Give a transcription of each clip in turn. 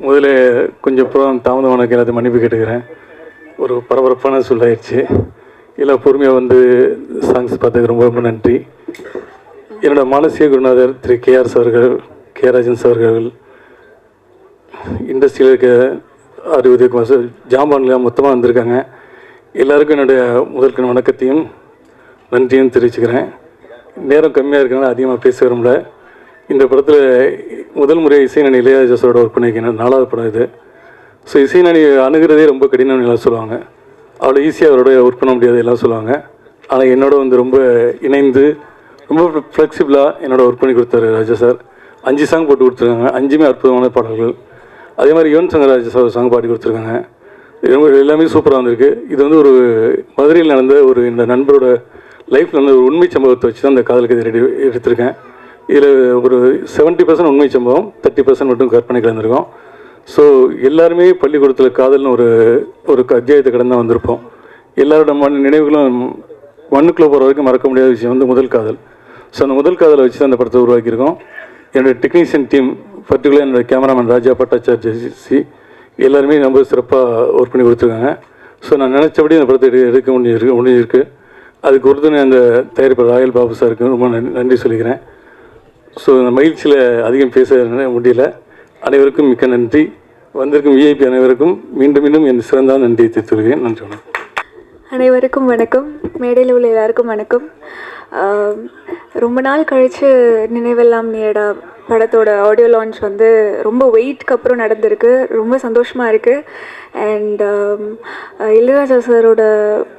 முதல்ல கொஞ்சம் புறம் தாமதமான எல்லாத்தையும் மன்னிப்பு கேட்டுக்கிறேன். ஒரு பரபரப்பான சூழலாயிடுச்சு. எல்லாம் பொறுமையாக வந்து சாங்ஸ் பார்த்ததுக்கு ரொம்ப ரொம்ப நன்றி. என்னோட மானசீக குருநாதர் திரு கேஆர்ஸ் அவர்கள் கே ராஜன்ஸ் அவர்கள் இண்டஸ்ட்ரியில் இருக்க அறுபது சார் ஜாம்பான்லாம் மொத்தமாக வந்திருக்காங்க. எல்லாருக்கும் என்னுடைய முதற்கண் வணக்கத்தையும் நன்றியும் தெரிவிச்சுக்கிறேன். நேரம் கம்மியாக இருக்கிறனால அதிகமாக பேச விரும்பல. இந்த படத்தில் முதல் முறை இசைநணி இளையராஜா சாரோட ஒர்க் பண்ணியிருக்கேன் நாலாவது படம் இது. ஸோ இசைநணி அணுகிறதே ரொம்ப கடினம்னு எல்லாம் சொல்லுவாங்க. அவ்வளோ ஈஸியாக அவரோட ஒர்க் பண்ண முடியாது எல்லாம் சொல்லுவாங்க. ஆனால் என்னோட வந்து ரொம்ப இணைந்து ரொம்ப ஃப்ளெக்சிபிளாக என்னோட ஒர்க் பண்ணி கொடுத்தாரு ராஜா சார். அஞ்சு சாங் போட்டு கொடுத்துருக்காங்க. அஞ்சுமே அற்புதமான பாடல்கள். அதே மாதிரி யுவன் சங்கர் ராஜா சார் சாங் பாடி கொடுத்துருக்காங்க. இது ரொம்ப எல்லாமே சூப்பராக வந்திருக்கு. இது வந்து ஒரு மதுரையில் நடந்த ஒரு இந்த நண்பரோட லைஃப்பில் வந்து ஒரு உண்மை சம்பவத்தை வச்சு தான் இந்த காதலுக்கு ரெடி எடுத்திருக்கேன். இதில் ஒரு செவன்ட்டி பர்சன்ட் உண்மை சம்பவம் தேர்ட்டி பர்சன்ட் மட்டும் கற்பனை கலந்துருக்கோம். ஸோ எல்லாருமே பள்ளிக்கூடத்தில் காதல்னு ஒரு ஒரு க- அத்தியாயத்தை கடந்து தான் வந்திருப்போம். எல்லாரோட மண் நினைவுகளும் மண்ணுக்குள்ளே போகிற வரைக்கும் மறக்க முடியாத விஷயம் வந்து முதல் காதல். ஸோ அந்த முதல் காதலை வச்சு தான் அந்த படத்தை உருவாக்கியிருக்கோம். என்னுடைய டெக்னீஷியன் டீம் பர்டிகுலர் என்னோட கேமராமேன் ராஜா பட்டாச்சார்ஜி சி எல்லாருமே ரொம்ப சிறப்பாக ஒர்க் பண்ணி கொடுத்துருக்காங்க. ஸோ நான் நினச்சபடி அந்த படத்தை எடுக்க முடிஞ்சிருக்கு முடிஞ்சிருக்கு. அதுக்கு ஒருத்தனை அந்த தயாரிப்பாளர் ராயல் பாபு சாருக்கு ரொம்ப நன்றி சொல்லிக்கிறேன். ஸோ இந்த மகிழ்ச்சியில் அதிகம் பேச முடியல. அனைவருக்கும் மிக்க நன்றி. வந்திருக்கும் விஐபி அனைவருக்கும் மீண்டும் மீண்டும் என் சிறந்த நன்றியை தெரிவித்துள்ளேன் நன்றி வணக்கம். அனைவருக்கும் வணக்கம். மேடையில் உள்ள எல்லாருக்கும் வணக்கம். ரொம்ப நாள் கழித்து நினைவெல்லாம் நேடா படத்தோட ஆடியோ லான்ச் வந்து ரொம்ப வெயிட்க்கு அப்புறம் நடந்திருக்கு. ரொம்ப சந்தோஷமாக இருக்குது அண்ட் இளையராஜா சாரோட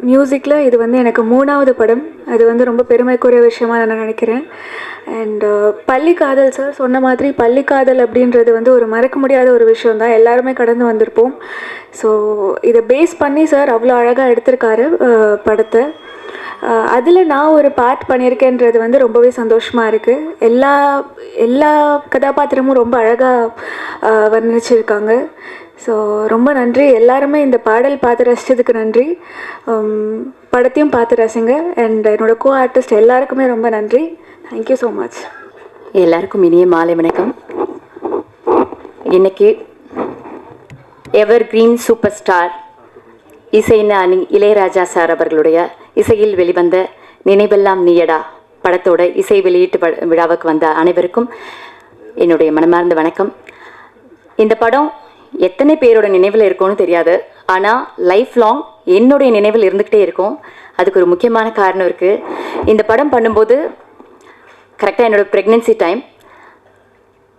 மியூசிக்கில் இது வந்து எனக்கு மூணாவது படம். அது வந்து ரொம்ப பெருமைக்குரிய விஷயமா நான் நினைக்கிறேன். அண்ட் பள்ளி காதல் சார் சொன்ன மாதிரி பள்ளி காதல் அப்படின்றது வந்து ஒரு மறக்க முடியாத ஒரு விஷயம் தான். எல்லாருமே கடந்து வந்திருப்போம். ஸோ இதை பேஸ் பண்ணி சார் அவ்வளோ அழகாக எடுத்திருக்காரு படத்தை. அதில் நான் ஒரு பார்ட் பண்ணியிருக்கேன்றது வந்து ரொம்பவே சந்தோஷமாக இருக்குது எல்லா எல்லா கதாபாத்திரமும் ரொம்ப அழகாக வர்ணிச்சிருக்காங்க. ஸோ ரொம்ப நன்றி. எல்லாருமே இந்த பாடல் பார்த்து ரசித்ததுக்கு நன்றி. படத்தையும் பார்த்து ரசிங்க. அண்ட் என்னோடய கோ ஆர்டிஸ்ட் எல்லாருக்குமே ரொம்ப நன்றி. தேங்க்யூ ஸோ மச் எல்லாருக்கும் இனிய மாலை வணக்கம். இன்னைக்கு evergreen superstar Isaignani Ilaiyaraaja sir அவர்களுடைய இசையில் வெளிவந்த நினைவெல்லாம் நீயடா படத்தோட இசை வெளியீட்டு விழாவுக்கு வந்த அனைவருக்கும் என்னுடைய மனமார்ந்த வணக்கம். இந்த படம் எத்தனை பேரோட நினைவில் இருக்கும்னு தெரியாது. ஆனால் லைஃப் லாங் என்னுடைய நினைவில் இருந்துக்கிட்டே இருக்கும். அதுக்கு ஒரு முக்கியமான காரணம் இருக்குது இந்த படம் பண்ணும்போது கரெக்டாக என்னோடய ப்ரெக்னென்சி டைம்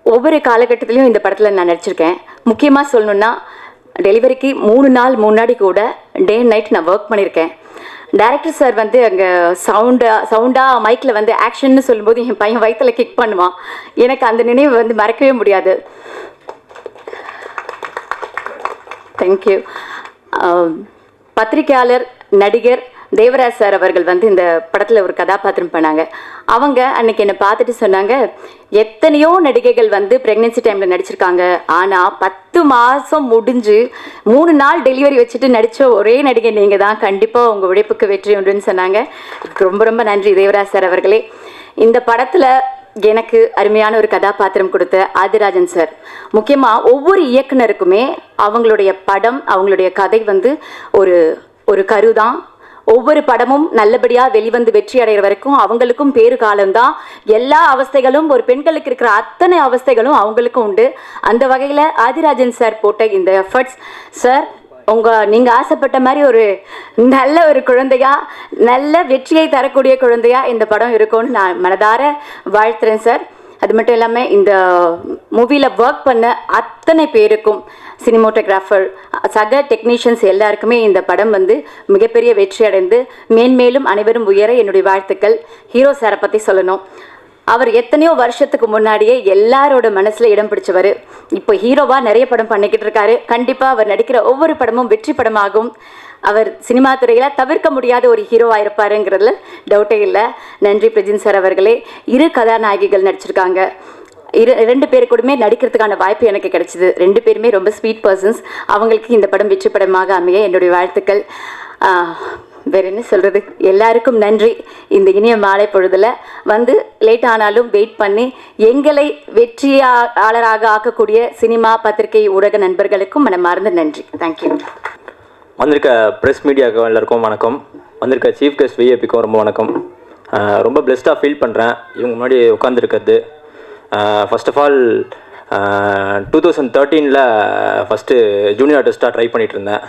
ஒவ்வொரு காலகட்டத்திலையும் இந்த படத்தில் நான் நடிச்சிருக்கேன். முக்கியமாக சொல்லணுன்னா டெலிவரிக்கு மூணு நாள் முன்னாடி கூட டே நைட் நான் ஒர்க் பண்ணியிருக்கேன் டைரக்டர் சார் வந்து அங்கே சவுண்டாக சவுண்டாக மைக்கில் வந்து ஆக்ஷன்னு சொல்லும்போது என் பையன் வயிற்றில் கிக் பண்ணுவான். எனக்கு அந்த நினைவு வந்து மறக்கவே முடியாது. தேங்க்யூ பத்திரிக்கையாளர் நடிகர் தேவராஜ் சார் அவர்கள் வந்து இந்த படத்தில் ஒரு கதாபாத்திரம் பண்ணாங்க. அவங்க அன்னைக்கு என்னை பார்த்துட்டு சொன்னாங்க எத்தனையோ நடிகைகள் வந்து ப்ரெக்னென்சி டைமில் நடிச்சிருக்காங்க. ஆனால் பத்து மாதம் முடிஞ்சு மூணு நாள் டெலிவரி வச்சுட்டு நடித்த ஒரே நடிகை நீங்கள் தான் கண்டிப்பாக உங்கள் உழைப்புக்கு வெற்றி உண்டுன்னு சொன்னாங்க. ரொம்ப ரொம்ப நன்றி தேவராஜ் சார் அவர்களே. இந்த படத்தில் எனக்கு அருமையான ஒரு கதாபாத்திரம் கொடுத்த ஆதிராஜன் சார். முக்கியமாக ஒவ்வொரு இயக்குனருக்குமே அவங்களுடைய படம் அவங்களுடைய கதை வந்து ஒரு ஒரு கரு தான் ஒவ்வொரு படமும் நல்லபடியாக வெளிவந்து வெற்றி அடைகிற வரைக்கும் அவங்களுக்கும் பேரு காலம்தான். எல்லா அவஸ்தைகளும் ஒரு பெண்களுக்கு இருக்கிற அத்தனை அவஸ்தைகளும் அவங்களுக்கும் உண்டு. அந்த வகையில் ஆதிராஜன் சார் போட்ட இந்த எஃபர்ட்ஸ் சார் உங்கள் நீங்கள் ஆசைப்பட்ட மாதிரி ஒரு நல்ல ஒரு குழந்தையா நல்ல வெற்றியை தரக்கூடிய குழந்தையா இந்த படம் இருக்கும்னு நான் மனதார வாழ்த்துறேன் சார் அது மட்டும் இல்லாமல் இந்த மூவியில் ஒர்க் பண்ண அத்தனை பேருக்கும் சினிமோட்டோகிராஃபர் சக டெக்னீஷியன்ஸ் எல்லாருக்குமே இந்த படம் வந்து மிகப்பெரிய வெற்றி அடைந்து மேன்மேலும் அனைவரும் உயர என்னுடைய வாழ்த்துக்கள். ஹீரோ சாரை பற்றி சொல்லணும். அவர் எத்தனையோ வருஷத்துக்கு முன்னாடியே எல்லாரோட மனசில் இடம் பிடிச்சவர். இப்போ ஹீரோவாக நிறைய படம் பண்ணிக்கிட்டு இருக்காரு. கண்டிப்பாக அவர் நடிக்கிற ஒவ்வொரு படமும் வெற்றி படமாகும். அவர் சினிமா துறையில் தவிர்க்க முடியாத ஒரு ஹீரோவாக இருப்பாருங்கிறதுல டவுட்டே இல்லை. நன்றி பிரஜின் சார் அவர்களே. இரு கதாநாயகிகள் நடிச்சிருக்காங்க. இரு ரெண்டு பேர் கூடமே நடிக்கிறதுக்கான வாய்ப்பு எனக்கு கிடைச்சிது. ரெண்டு பேருமே ரொம்ப ஸ்வீட் பர்சன்ஸ் அவங்களுக்கு இந்த படம் வெற்றி படமாக அமைய என்னுடைய வாழ்த்துக்கள். வேறு வேற என்ன சொல்கிறது எல்லாருக்கும் நன்றி. இந்த இனிய மாலை பொழுதில் வந்து லேட் ஆனாலும் வெயிட் பண்ணி எங்களை வெற்றியாளராக ஆக்கக்கூடிய சினிமா பத்திரிகை ஊடக நண்பர்களுக்கும் மனமார்ந்த நன்றி. தேங்க்யூ வந்திருக்க ப்ரெஸ் மீடியாவுக்கு எல்லாருக்கும் வணக்கம். வந்திருக்க சீஃப் கெஸ்ட் விஏபிக்கும் ரொம்ப வணக்கம். ரொம்ப பெஸ்ட்டாக ஃபீல் பண்ணுறேன் இவங்க முன்னாடி உட்காந்துருக்கிறது first of all two thousand தேர்ட்டீனில் first junior ஆர்டிஸ்ட்டாக ட்ரை பண்ணிட்டு இருந்தேன்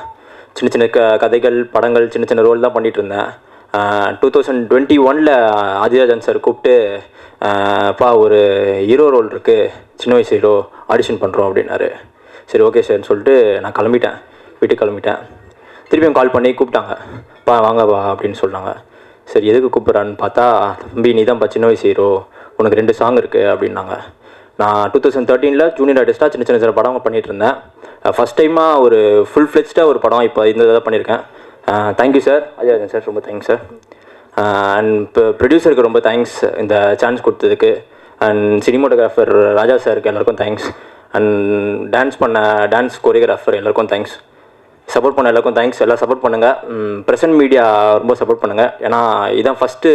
சின்ன சின்ன க கதைகள் படங்கள் சின்ன சின்ன ரோல் தான் பண்ணிகிட்டு இருந்தேன் டூ uh, தௌசண்ட் டுவெண்ட்டி ஒனில் uh, ஆதிராஜன் சார் கூப்பிட்டு uh, பா ஒரு ஹீரோ ரோல் இருக்குது சின்ன வயசு ஹீரோ ஆடிஷன் பண்ணுறோம் அப்படின்னாரு. சரி ஓகே சார்னு சொல்லிட்டு நான் கிளம்பிட்டேன். வீட்டுக்கு கிளம்பிட்டேன். திருப்பியும் கால் பண்ணி கூப்பிட்டாங்க. பா வாங்க வா அப்படின்னு சொன்னாங்க. சரி எதுக்கு கூப்பிட்றான்னு பார்த்தா தம்பி நீ தான்ப்பா சின்ன வயசு ஹீரோ உனக்கு ரெண்டு சாங் இருக்குது அப்படின்னாங்க. நான் டூ தௌசண்ட் தேர்ட்டீனில் ஜூனியர் ஆர்டிஸ்ட்டாக சின்ன சின்ன சின்ன படம் பண்ணிட்டு இருந்தேன் ஃபஸ்ட் டைமாக ஒரு ஃபுல் ஃப்ளெஜ்டாக ஒரு படம் இப்போ இந்த இதாக பண்ணியிருக்கேன். Thank you sir Ajayarajan sir ரொம்ப தேங்க்ஸ் சார் அண்ட் இப்போ ப்ரொடியூசருக்கு ரொம்ப தேங்க்ஸ் இந்த சான்ஸ் கொடுத்ததுக்கு. அண்ட் சினிமோட்டோகிராஃபர் ராஜா சாருக்கு எல்லாருக்கும் தேங்க்ஸ் அண்ட் டான்ஸ் பண்ண டான்ஸ் கொரியோகிராஃபர் எல்லாருக்கும் தேங்க்ஸ் சப்போர்ட் பண்ண எல்லாருக்கும் தேங்க்ஸ் எல்லாம் சப்போர்ட் பண்ணுங்கள் ப்ரெசன்ட் மீடியா ரொம்ப சப்போர்ட் பண்ணுங்கள் ஏன்னா இதான் ஃபஸ்ட்டு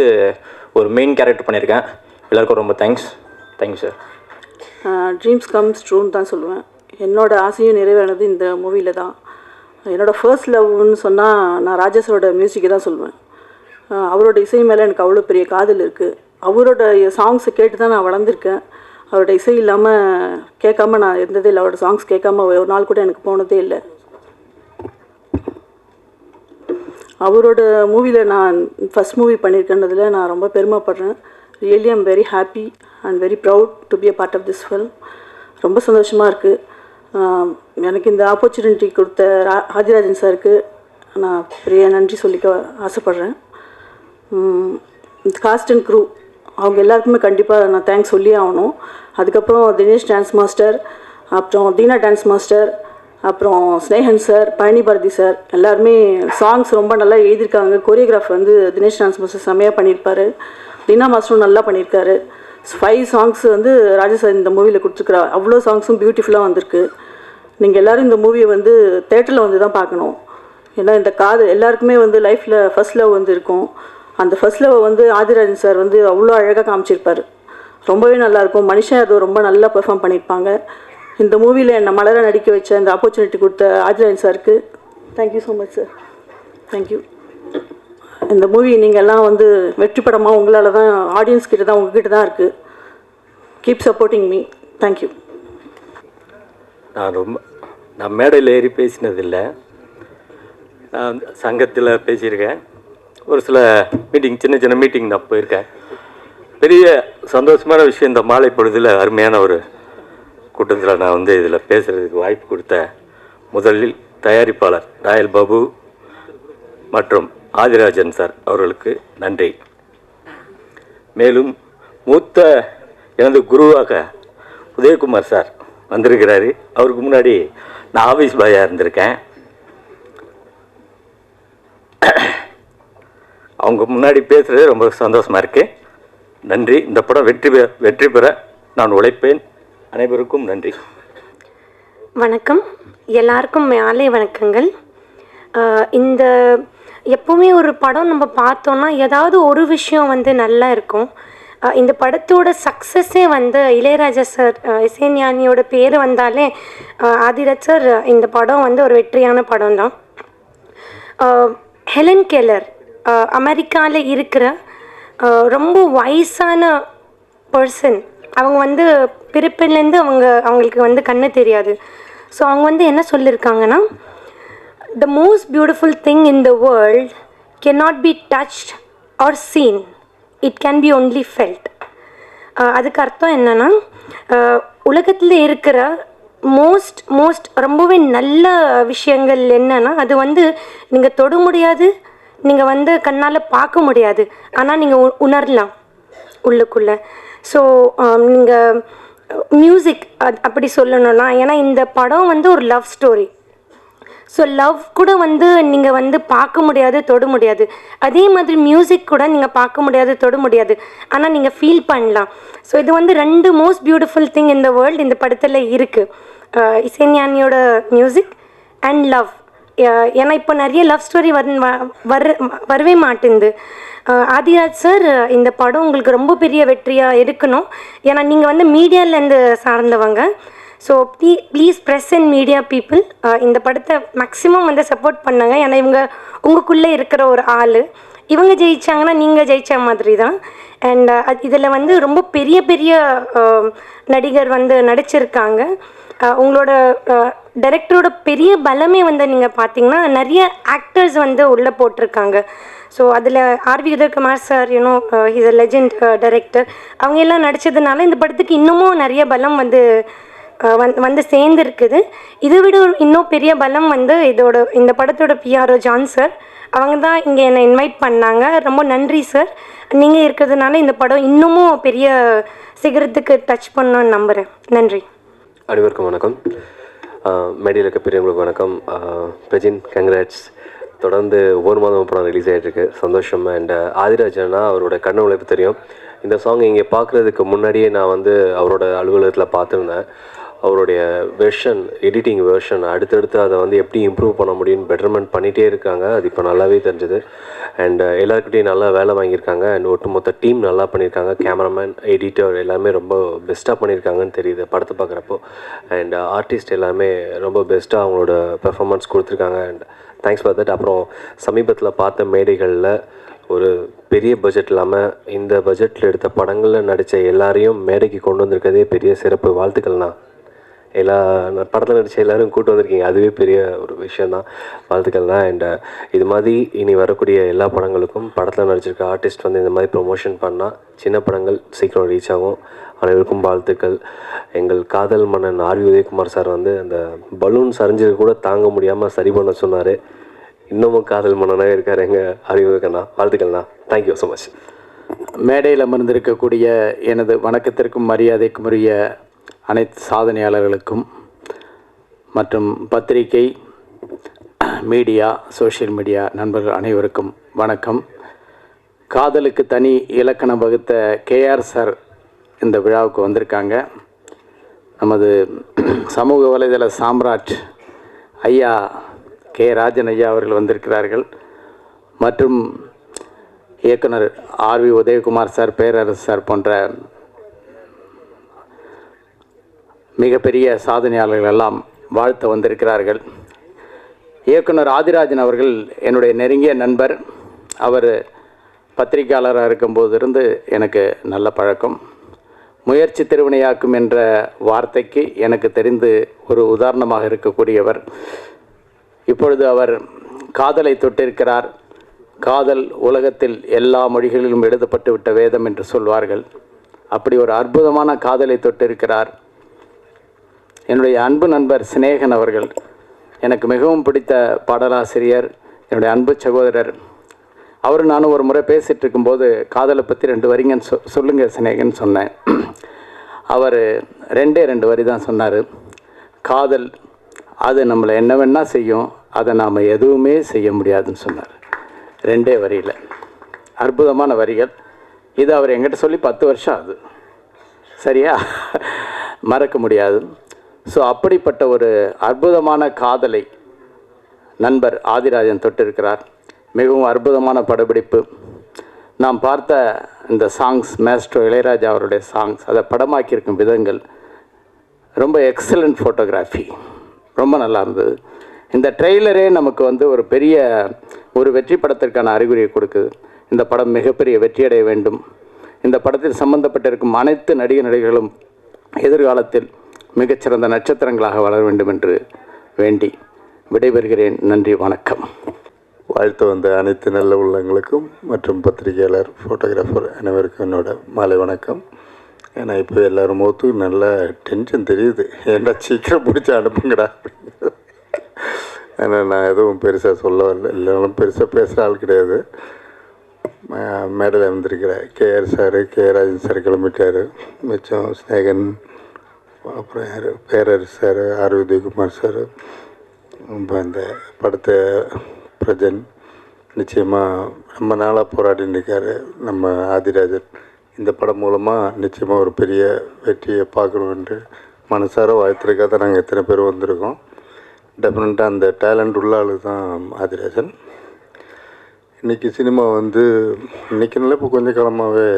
ஒரு மெயின் கேரக்டர் பண்ணியிருக்கேன். எல்லாருக்கும் ரொம்ப thanks thank you sir dreams comes ட்ரூன்னு தான் சொல்லுவேன். என்னோட ஆசையும் நிறைவேறினது இந்த மூவியில் தான். என்னோடய ஃபர்ஸ்ட் லவ்னு சொன்னால் நான் ராஜேஷோட மியூசிக்கை தான் சொல்லுவேன். அவரோட இசை மேலே எனக்கு அவ்வளோ பெரிய காதல் இருக்குது அவரோட சாங்ஸை கேட்டு தான் நான் வளர்ந்துருக்கேன். அவரோட இசை இல்லாமல் கேட்காம நான் இருந்ததே இல்லை. அவரோட சாங்ஸ் கேட்காம ஒரு நாள் கூட எனக்கு போனதே இல்லை. அவரோட மூவியில் நான் ஃபஸ்ட் மூவி பண்ணியிருக்கேன்றதில் நான் ரொம்ப பெருமைப்படுறேன். Really I'm very happy and very proud to be a part of this film ரொம்ப சந்தோஷமாக இருக்குது எனக்கு இந்த ஆப்பர்ச்சுனிட்டி கொடுத்த ரா ஆதிராஜன் சாருக்கு நான் பெரிய நன்றி சொல்லிக்க ஆசைப்பட்றேன். காஸ்ட் அண்ட் க்ரூ அவங்க எல்லாருக்குமே கண்டிப்பாக நான் தேங்க்ஸ் சொல்லி ஆகணும். அதுக்கப்புறம் தினேஷ் டான்ஸ் மாஸ்டர் அப்புறம் தீனா டான்ஸ் மாஸ்டர் அப்புறம் ஸ்னேகன் சார் பழனி பாரதி சார் எல்லாருமே சாங்ஸ் ரொம்ப நல்லா எழுதியிருக்காங்க. கொரியோகிராஃப் வந்து தினேஷ் டான்ஸ் மாஸ்டர் செம்மையாக பண்ணியிருப்பாரு. தீனா மாஸ்டரும் நல்லா பண்ணியிருக்காரு. ஃபைவ் சாங்ஸ் வந்து ராஜா சார் இந்த மூவியில் கொடுத்துருக்குறா அவ்வளோ சாங்ஸும் பியூட்டிஃபுல்லாக வந்திருக்கு. நீங்கள் எல்லோரும் இந்த மூவியை வந்து தேட்டரில் வந்து தான் பார்க்கணும். ஏன்னா இந்த காது எல்லாருக்குமே வந்து லைஃப்பில் ஃபஸ்ட் லவ் வந்து இருக்கும். அந்த ஃபர்ஸ்ட் லவ் வந்து ஆதிராஜன் சார் வந்து அவ்வளோ அழகாக காமிச்சிருப்பார். ரொம்பவே நல்லாயிருக்கும். மனுஷன் அது ரொம்ப நல்லா பெர்ஃபார்ம் பண்ணியிருப்பாங்க. இந்த மூவியில் என்னை மலர நடிக்க வச்ச இந்த ஆப்பர்ச்சுனிட்டி கொடுத்த ஆதிராஜன் சாருக்கு thank you so much sir thank you இந்த மூவி நீங்கள் எல்லாம் வந்து வெற்றி படமாக உங்களால் தான் ஆடியன்ஸ் கிட்ட தான் உங்ககிட்ட தான் இருக்குது கீப் சப்போர்ட்டிங் மீ தேங்க்யூ நான் ரொம்ப நான் மேடையில் ஏறி பேசினதில்லை. நான் சங்கத்தில் பேசியிருக்கேன். ஒரு சில மீட்டிங் சின்ன சின்ன மீட்டிங் நான் போயிருக்கேன். பெரிய சந்தோஷமான விஷயம் இந்த மாலை பொழுதில் அருமையான ஒரு கூட்டத்தில் நான் வந்து இதில் பேசுகிறதுக்கு வாய்ப்பு கொடுத்த முதலில் தயாரிப்பாளர் ராயல் பாபு மற்றும் ஆதிராஜன் சார் அவர்களுக்கு நன்றி. மேலும் மூத்த எனது குருவாக உதயகுமார் சார் வந்திருக்கிறாரு. அவருக்கு முன்னாடி நான் ஆஃபீஸ் பாயாக இருந்திருக்கேன். அவங்க முன்னாடி பேசுகிறது ரொம்ப சந்தோஷமாக இருக்குது நன்றி. இந்த படம் வெற்றி பெற வெற்றி பெற நான் உழைப்பேன். அனைவருக்கும் நன்றி. வணக்கம். எல்லாருக்கும் மாலை வணக்கங்கள். இந்த எப்போவுமே ஒரு படம் நம்ம பார்த்தோன்னா ஏதாவது ஒரு விஷயம் வந்து நல்லா இருக்கும். இந்த படத்தோட சக்ஸஸே வந்து இளையராஜா சார் இசைஞானியோட பேர் வந்தாலே ஆஹ் ஆதிராஜ் சார் இந்த படம் வந்து ஒரு வெற்றியான படம் தான். ஹெலன் கெல்லர் அமெரிக்காவில் இருக்கிற ரொம்ப வயசான பர்சன் அவங்க வந்து பிறப்பிலேருந்து அவங்க அவங்களுக்கு வந்து கண்ணு தெரியாது. ஸோ அவங்க வந்து என்ன சொல்லியிருக்காங்கன்னா the most beautiful thing in the world can not be touched or seen it can be only felt அதுக்கு அர்த்தம் என்னென்னா uh, உலகத்தில் இருக்கிற மோஸ்ட் மோஸ்ட் ரொம்பவே நல்ல விஷயங்கள் என்னென்னா அது வந்து நீங்கள் தொட முடியாது நீங்கள் வந்து கண்ணால் பார்க்க முடியாது. ஆனால் நீங்கள் உணரலாம் உள்ளுக்குள்ளே. ஸோ um, நீங்கள் மியூசிக் அது அப்படி சொல்லணும்னா ஏன்னா இந்த படம் வந்து ஒரு லவ் ஸ்டோரி ஸோ லவ் கூட வந்து நீங்கள் வந்து பார்க்க முடியாது தொட முடியாது. அதே மாதிரி மியூசிக் கூட நீங்கள் பார்க்க முடியாது தொட முடியாது. ஆனால் நீங்கள் ஃபீல் பண்ணலாம். ஸோ இது வந்து ரெண்டு மோஸ்ட் பியூட்டிஃபுல் திங் இந்த வேர்ல்டு இந்த படத்தில் இருக்குது uh, இசைஞானியோட மியூசிக் அண்ட் லவ் ஏன்னா இப்போ நிறைய லவ் ஸ்டோரி வர வர வரவே மாட்டேங்குது. Uh, ஆதிராஜ் சார் இந்த படம் உங்களுக்கு ரொம்ப பெரிய வெற்றியாக இருக்கணும். ஏன்னா நீங்கள் வந்து மீடியாலேருந்து சார்ந்தவங்க. So plea please press and media people இந்த படத்தை மேக்ஸிமம் வந்து சப்போர்ட் பண்ணாங்க. ஏன்னா இவங்க உங்களுக்குள்ளே இருக்கிற ஒரு ஆள். இவங்க ஜெயிச்சாங்கன்னா நீங்கள் ஜெயிச்ச மாதிரி தான் அண்ட் இதில் வந்து ரொம்ப பெரிய பெரிய நடிகர் வந்து நடிச்சிருக்காங்க. உங்களோட டைரக்டரோட பெரிய பலமே வந்து நீங்கள் பார்த்தீங்கன்னா நிறைய ஆக்டர்ஸ் வந்து உள்ளே போட்டிருக்காங்க. ஸோ அதில் RV Udhayakumar sir you know is a legend director அவங்க எல்லாம் நடித்ததுனால இந்த படத்துக்கு இன்னமும் நிறைய பலம் வந்து வந் வந்து சேர்ந்துருக்குது. இதை விட ஒரு இன்னும் பெரிய பலம் வந்து இதோட இந்த படத்தோட பிஆர்ஓ ஜான் சார் அவங்க தான் இங்கே என்னை இன்வைட் பண்ணாங்க. ரொம்ப நன்றி சார் நீங்கள் இருக்கிறதுனால இந்த படம் இன்னமும் பெரிய சிகரத்துக்கு டச் பண்ணணும்னு நம்புகிறேன் நன்றி. அனைவருக்கும் வணக்கம். மேடையில் இருக்க பெரியவங்களுக்கு வணக்கம். பிரஜின் கங்க்ராட்ஸ் தொடர்ந்து ஒவ்வொரு மாதமும் படம் ரிலீஸ் ஆகிட்டுருக்கு சந்தோஷம். அண்ட் ஆதிராஜன்னா அவரோட கண்ணு உழைப்பு தெரியும். இந்த சாங் இங்கே பார்க்குறதுக்கு முன்னாடியே நான் வந்து அவரோட அலுவலகத்தில் பார்த்துருந்தேன். அவருடைய வெர்ஷன் எடிட்டிங் வெர்ஷன் அடுத்தடுத்து அதை வந்து எப்படி இம்ப்ரூவ் பண்ண முடியும்னு பெட்டர்மெண்ட் பண்ணிகிட்டே இருக்காங்க. அது இப்போ நல்லாவே தெரிஞ்சுது. அண்ட் uh, எல்லாருக்கிட்டையும் நல்லா வேலை வாங்கியிருக்காங்க. அண்ட் ஒட்டுமொத்த டீம் நல்லா பண்ணியிருக்காங்க. கேமராமேன் எடிட்டர் எல்லாமே ரொம்ப பெஸ்ட்டாக பண்ணியிருக்காங்கன்னு தெரியுது படத்தை பார்க்குறப்போ. அண்ட் ஆர்டிஸ்ட் uh, எல்லாமே ரொம்ப பெஸ்ட்டாக அவங்களோட பெர்ஃபார்மன்ஸ் கொடுத்துருக்காங்க. அண்ட் தேங்க்ஸ் ஃபார் தட் அப்புறம் சமீபத்தில் பார்த்த மேடைகளில் ஒரு பெரிய பட்ஜெட் இல்லாமல் இந்த பட்ஜெட்டில் எடுத்த படங்களில் நடித்த எல்லாரையும் மேடைக்கு கொண்டு வந்திருக்கிறதே பெரிய சிறப்பு. வாழ்த்துக்கள்ண்ணா எல்லா படத்தில் நடித்த எல்லோரும் கூட்டு வந்திருக்கீங்க. அதுவே பெரிய ஒரு விஷயந்தான் வாழ்த்துக்கள் தான். அண்ட் இது மாதிரி இனி வரக்கூடிய எல்லா படங்களுக்கும் படத்தில் நடிச்சிருக்க ஆர்டிஸ்ட் வந்து இந்த மாதிரி ப்ரொமோஷன் பண்ணால் சின்ன படங்கள் சீக்கிரம் ரீச் ஆகும். அனைவருக்கும் வாழ்த்துக்கள். எங்கள் காதல் மன்னன் ஆர்வி உதயகுமார் சார் வந்து அந்த பலூன் சரிஞ்சது கூட தாங்க முடியாமல் சரி பண்ண சொன்னார். இன்னமும் காதல் மன்னனாக இருக்கார் எங்கள் அறிவுக்கண்ணா வாழ்த்துக்கள்ண்ணா தேங்க்யூ ஸோ மச் மேடையில் அமர்ந்திருக்கக்கூடிய எனது வணக்கத்திற்கும் மரியாதைக்கும் உரிய அனைத்து சாதனையாளர்களுக்கும் மற்றும் பத்திரிகை மீடியா சோஷியல் மீடியா நண்பர்கள் அனைவருக்கும் வணக்கம். காதலுக்கு தனி இலக்கணம் வகுத்த கேஆர் சார் இந்த விழாவுக்கு வந்திருக்காங்க. நமது சமூக வலைதள சாம்ராட் ஐயா கே ராஜன் ஐயா அவர்கள் வந்திருக்கிறார்கள். மற்றும் இயக்குனர் R V Udhayakumar sir Perarasu sir போன்ற மிகப்பெரிய சாதனையாளர்கள் எல்லாம் வாழ்த்த வந்திருக்கிறார்கள். இயக்குனர் ஆதிராஜன் அவர்கள் என்னுடைய நெருங்கிய நண்பர். அவர் பத்திரிகையாளராக இருக்கும்போது இருந்து எனக்கு நல்ல பழக்கம். முயற்சி திருவினையாக்கும் என்ற வார்த்தைக்கு எனக்கு தெரிந்து ஒரு உதாரணமாக இருக்கக்கூடியவர். இப்பொழுது அவர் காதலை தொட்டிருக்கிறார். காதல் உலகத்தில் எல்லா மொழிகளிலும் எழுதப்பட்டு விட்ட வேதம் என்று சொல்வார்கள். அப்படி ஒரு அற்புதமான காதலை தொட்டிருக்கிறார். என்னுடைய அன்பு நண்பர் சிநேகன் அவர்கள் எனக்கு மிகவும் பிடித்த பாடலாசிரியர் என்னுடைய அன்பு சகோதரர். அவர் நானும் ஒரு முறை பேசிகிட்டு இருக்கும்போது காதலை பற்றி ரெண்டு வரிங்கன்னு சொ சொல்லுங்கள் சிநேகன் சொன்னேன். அவர் ரெண்டே ரெண்டு வரி தான் சொன்னார். காதல் அது நம்மளை என்ன வேணால் செய்யும் அதை நாம் எதுவுமே செய்ய முடியாதுன்னு சொன்னார். ரெண்டே வரியில். அற்புதமான வரிகள். இது அவர் எங்கிட்ட சொல்லி பத்து வருஷம் ஆகுது. சரியா? மறக்க முடியாது. ஸோ அப்படிப்பட்ட ஒரு அற்புதமான காதலை நண்பர் ஆதிராஜன் தொட்டிருக்கிறார். மிகவும் அற்புதமான படப்பிடிப்பு. நாம் பார்த்த இந்த சாங்ஸ் மேஸ்ட்ரோ இளையராஜா அவருடைய சாங்ஸ் அதை படமாக்கியிருக்கும் விதங்கள் ரொம்ப எக்ஸலண்ட் ஃபோட்டோகிராஃபி ரொம்ப நல்லா இருந்தது. இந்த ட்ரெய்லரே நமக்கு வந்து ஒரு பெரிய ஒரு வெற்றி படத்திற்கான அறிகுறியை கொடுக்குது. இந்த படம் மிகப்பெரிய வெற்றியடைய வேண்டும். இந்த படத்தில் சம்பந்தப்பட்டிருக்கும் அனைத்து நடிகர் நடிகர்களும் எதிர்காலத்தில் மிகச்சிறந்த நட்சத்திரங்களாக வளர வேண்டும் என்று வேண்டி விடைபெறுகிறேன். நன்றி வணக்கம். வாழ்த்து வந்த அனைத்து நல்ல உள்ளங்களுக்கும் மற்றும் பத்திரிகையாளர் ஃபோட்டோகிராஃபர் அனைவருக்கும் என்னோட மாலை வணக்கம். ஏன்னா இப்போ எல்லாரும் முகத்து நல்லா டென்ஷன் தெரியுது. ஏன்டா சீக்கிரம் பிடிச்சி அனுப்புங்கடா ஏன்னா நான் எதுவும் பெருசாக சொல்ல வரல. இல்லைனாலும் பெருசாக பேசுகிற ஆள் கிடையாது. மேடையில் வந்திருக்கிற K R sir K Rajan sir கிளம்பிட்டார். மிச்சம் ஸ்நேகன் அப்புறம் யார்? Perarasu sir R Udhayakumar sir இந்த படத்தை பிரஜன் நிச்சயமாக ரொம்ப நாளாக போராடின்னு இருக்கார். நம்ம ஆதிராஜன் இந்த படம் மூலமாக நிச்சயமாக ஒரு பெரிய வெற்றியை பார்க்கணுன்ட்டு மனசார வாழ்த்துருக்காக தான் நாங்கள் எத்தனை பேர் வந்திருக்கோம். டெஃபினட்டாக அந்த டேலண்ட் உள்ள ஆளு தான் ஆதிராஜன். இன்றைக்கி சினிமா வந்து இன்றைக்கி இப்போ கொஞ்ச காலமாகவே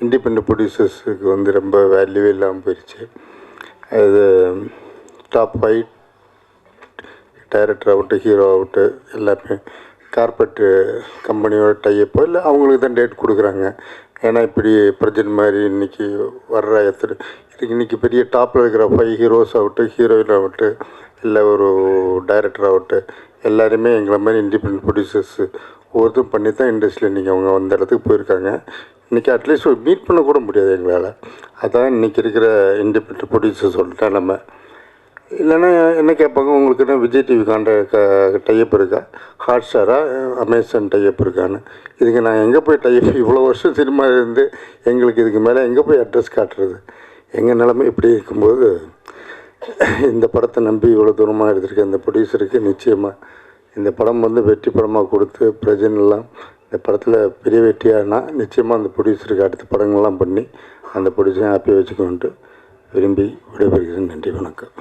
இண்டிபெண்ட் ப்ரொடியூசர்ஸுக்கு வந்து ரொம்ப வேல்யூவே இல்லாமல் போயிடுச்சு அது top five director out hero out எல்லாமே கார்பெட்டு கம்பெனியோட டைப்போ இல்லை அவங்களுக்கு தான் டேட் கொடுக்குறாங்க. ஏன்னா இப்படி பிரஜன் மாதிரி இன்றைக்கி வர்ற எத்தனை இதுக்கு இன்றைக்கி பெரிய டாப்பில் இருக்கிற ஃபைவ் ஹீரோஸ் ஆகட்டும் ஹீரோயின் ஆகட்டும் இல்லை ஒரு டைரக்டர் ஆகட்டும் எல்லாருமே எங்களை மாதிரி இண்டிபெண்ட் ப்ரொடியூசர்ஸு ஒவ்வொருத்தரும் பண்ணி தான் இண்டஸ்ட்ரியில் இன்றைக்கி அவங்க அந்த இடத்துக்கு போயிருக்காங்க. இன்றைக்கி அட்லீஸ்ட் ஒரு மீட் பண்ணக்கூட முடியாது எங்களால். அதான் இன்றைக்கி இருக்கிற இண்டிபெண்ட் ப்ரொடியூசர் சொல்லிட்டேன் நம்ம. இல்லைன்னா என்ன கேட்பாங்க உங்களுக்கு என்ன விஜய் டிவி காண்ட க டைப் இருக்கா? ஹாட்ஸ்டாராக அமேசான் டைப் இருக்கான்னு. இதுக்கு நான் எங்கே போய் டைப் இவ்வளோ வருஷம் சினிமா இருந்து எங்களுக்கு இதுக்கு மேலே எங்கே போய் அட்ரஸ் காட்டுறது? எங்கள் நிலமை இப்படி இருக்கும்போது இந்த படத்தை நம்பி இவ்வளோ தூரமாக எடுத்திருக்க இந்த ப்ரொடியூசருக்கு நிச்சயமாக இந்த படம் வந்து வெற்றி படமாக கொடுத்து பிரஜனெல்லாம் இந்த படத்தில் பெரிய வெற்றியானா நிச்சயமாக அந்த ப்ரொடியூசருக்கு அடுத்த படங்கள்லாம் பண்ணி அந்த ப்ரொடியூசரை ஹாப்பியாக வச்சுக்கோன்ட்டு விரும்பி விடைபெறுகிறேன். நன்றி வணக்கம்.